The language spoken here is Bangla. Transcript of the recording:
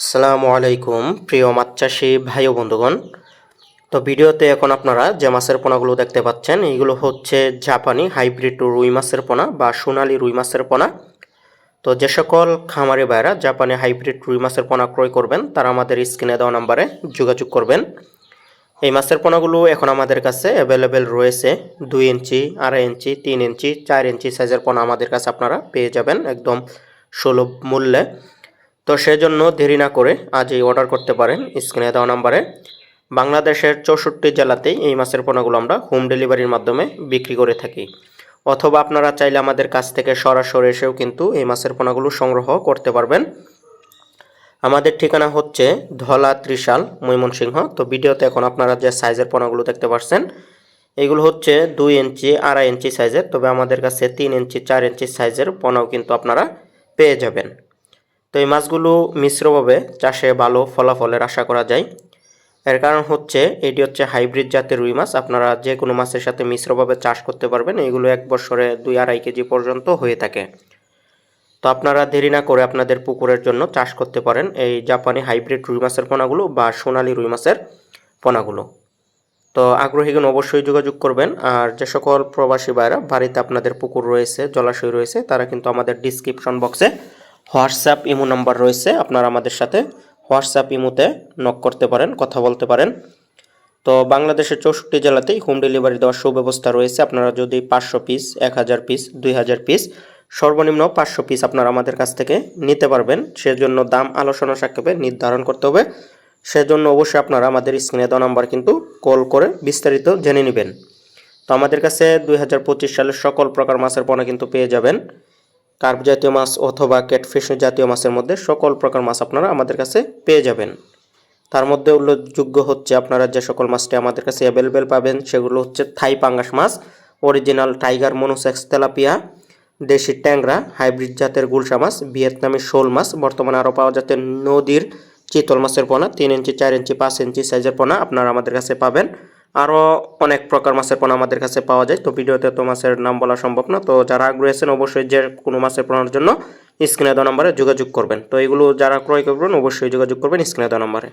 আসসালামু আলাইকুম, প্রিয় মাছ চাষি ভাই ও বন্ধুগণ। তো ভিডিওতে এখন আপনারা যে মাছের পোনাগুলো দেখতে পাচ্ছেন এইগুলো হচ্ছে জাপানি হাইব্রিড রুই মাছের পোনা বা সোনালি রুই মাছের পোনা। তো যে সকল খামারি ভাইরা জাপানি হাইব্রিড রুই মাছের পোনা ক্রয় করবেন, তারা আমাদের স্ক্রিনে দেওয়া নাম্বারে যোগাযোগ করবেন। এই মাছের পোনাগুলো এখন আমাদের কাছে অ্যাভেলেবেল রয়েছে দুই ইঞ্চি, আড়াই ইঞ্চি, তিন ইঞ্চি, চার ইঞ্চি সাইজের পোনা আমাদের কাছে আপনারা পেয়ে যাবেন একদম সুলভ মূল্যে। তো সেজন্য দেরি না করে আজই অর্ডার করতে পারেন স্ক্রিনে দেওয়া নাম্বারে। বাংলাদেশের চৌষট্টি জেলাতেই এই মাছের পোনাগুলো আমরা হোম ডেলিভারির মাধ্যমে বিক্রি করে থাকি। অথবা আপনারা চাইলে আমাদের কাছ থেকে সরাসরি এসেও কিন্তু এই মাছের পোনাগুলো সংগ্রহ করতে পারবেন। আমাদের ঠিকানা হচ্ছে ধলা ত্রিশাল, ময়মনসিংহ। তো ভিডিওতে এখন আপনারা যে সাইজের পোনাগুলো দেখতে পাচ্ছেন এগুলো হচ্ছে দুই ইঞ্চি, আড়াই ইঞ্চি সাইজের তবে আমাদের কাছে তিন ইঞ্চি, চার ইঞ্চি সাইজের পোনাও কিন্তু আপনারা পেয়ে যাবেন। তো এই মাছগুলো মিশ্রভাবে চাষে ভালো ফলাফলের আশা করা যায়। এর কারণ হচ্ছে, এটি হচ্ছে হাইব্রিড জাতের রুই মাছ। আপনারা যে কোনো মাছের সাথে মিশ্রভাবে চাষ করতে পারবেন। এগুলো এক বছরে দুই আড়াই কেজি পর্যন্ত হয়ে থাকে। তো আপনারা দেরি না করে আপনাদের পুকুরের জন্য চাষ করতে পারেন এই জাপানি হাইব্রিড রুই মাছের পোনাগুলো বা সোনালি রুই মাছের পোনাগুলো। তো আগ্রহীগণ অবশ্যই যোগাযোগ করবেন। আর যে সকল প্রবাসী ভাইরা, বাড়িতে আপনাদের পুকুর রয়েছে, জলাশয় রয়েছে, তারা কিন্তু আমাদের ডিসক্রিপশন বক্সে হোয়াটসঅ্যাপ ইমো নাম্বার রয়েছে, আপনারা আমাদের সাথে হোয়াটসঅ্যাপ ইমোতে নক করতে পারেন, কথা বলতে পারেন। তো বাংলাদেশের চৌষট্টি জেলাতেই হোম ডেলিভারি দেওয়ার সুব্যবস্থা রয়েছে। আপনারা যদি পাঁচশো পিস এক হাজার পিস দুই হাজার পিস সর্বনিম্ন পাঁচশো পিস আপনারা আমাদের কাছ থেকে নিতে পারবেন। সেজন্য দাম, আলোচনা সাক্ষেপে নির্ধারণ করতে হবে। সেজন্য অবশ্যই আপনারা আমাদের স্ক্রিনে দেওয়া নাম্বার কিন্তু কল করে বিস্তারিত জেনে নেবেন। তো আমাদের কাছে দুই হাজার পঁচিশ সালের সকল প্রকার মাছের পণ্য কিন্তু পেয়ে যাবেন। কার্প জাতীয় মাছ অথবা ক্যাটফিশ জাতীয় মাছের মধ্যে সকল প্রকার মাছ আপনারা আমাদের কাছে পেয়ে যাবেন। তার মধ্যে উল্লেখযোগ্য হচ্ছে আপনারা যে সকল মাছটি আমাদের কাছে অ্যাভেলেবেল পাবেন, সেগুলো হচ্ছে থাই পাঙ্গাস মাছ অরিজিনাল টাইগার মনোসেক্স তেলাপিয়া, দেশি ট্যাংরা হাইব্রিড জাতের গুলশা মাছ, ভিয়েতনামি শোল মাছ, বর্তমানে আরও পাওয়া যাচ্ছে নদীর চিতল মাছের পোনা, তিন ইঞ্চি, চার ইঞ্চি, পাঁচ ইঞ্চি সাইজের পোনা আপনারা আমাদের কাছে পাবেন। আরও অনেক প্রকার মাছের পোনা আমাদের কাছে পাওয়া যায়। তো ভিডিওতে তো মাছের নাম বলা সম্ভব না। তো যারা আগ্রহী আছেন অবশ্যই যে কোনো মাছের পোনার জন্য স্ক্রিনে দেওয়া নম্বরে যোগাযোগ করবেন। তো এগুলো যারা ক্রয় করবেন অবশ্যই যোগাযোগ করবেন স্ক্রিনে দেওয়া নাম্বারে।